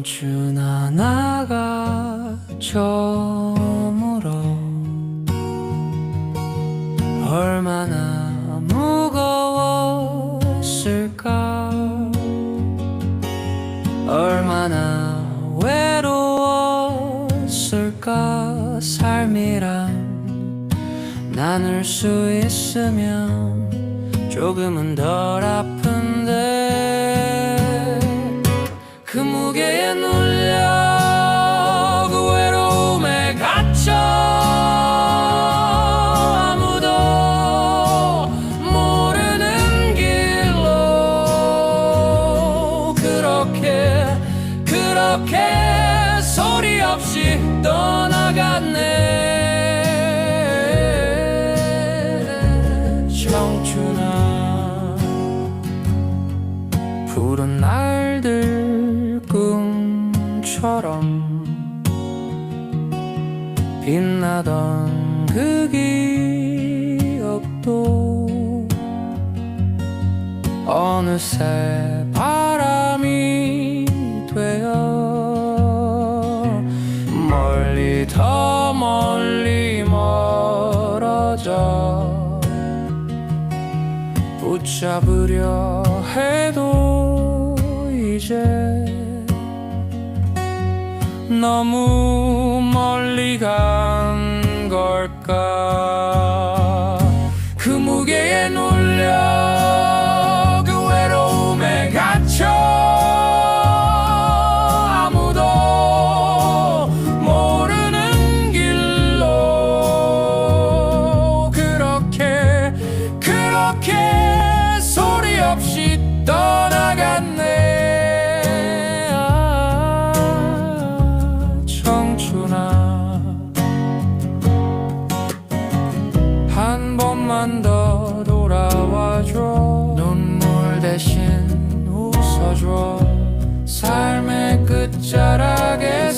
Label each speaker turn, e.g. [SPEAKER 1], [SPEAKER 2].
[SPEAKER 1] 청춘아 나가 저물어 얼마나 무거웠을까? 얼마나 외로웠을까? 삶이란 나눌 수 있으면 조금은 덜 아픈 무게에 눌려 그 외로움에 갇혀. 아무도 모르는 길로 그렇게 그렇게 소리 없이 떠나갔네. 청춘아 푸른 날들 꿈처럼 빛나던 그 기억도 어느새 바람이 되어 멀리 더 멀리 멀어져 붙잡으려 해도 이제 너무 멀리 간 걸까 번만 더 돌아와줘. 눈물 대신 웃어줘. 삶의 끝자락에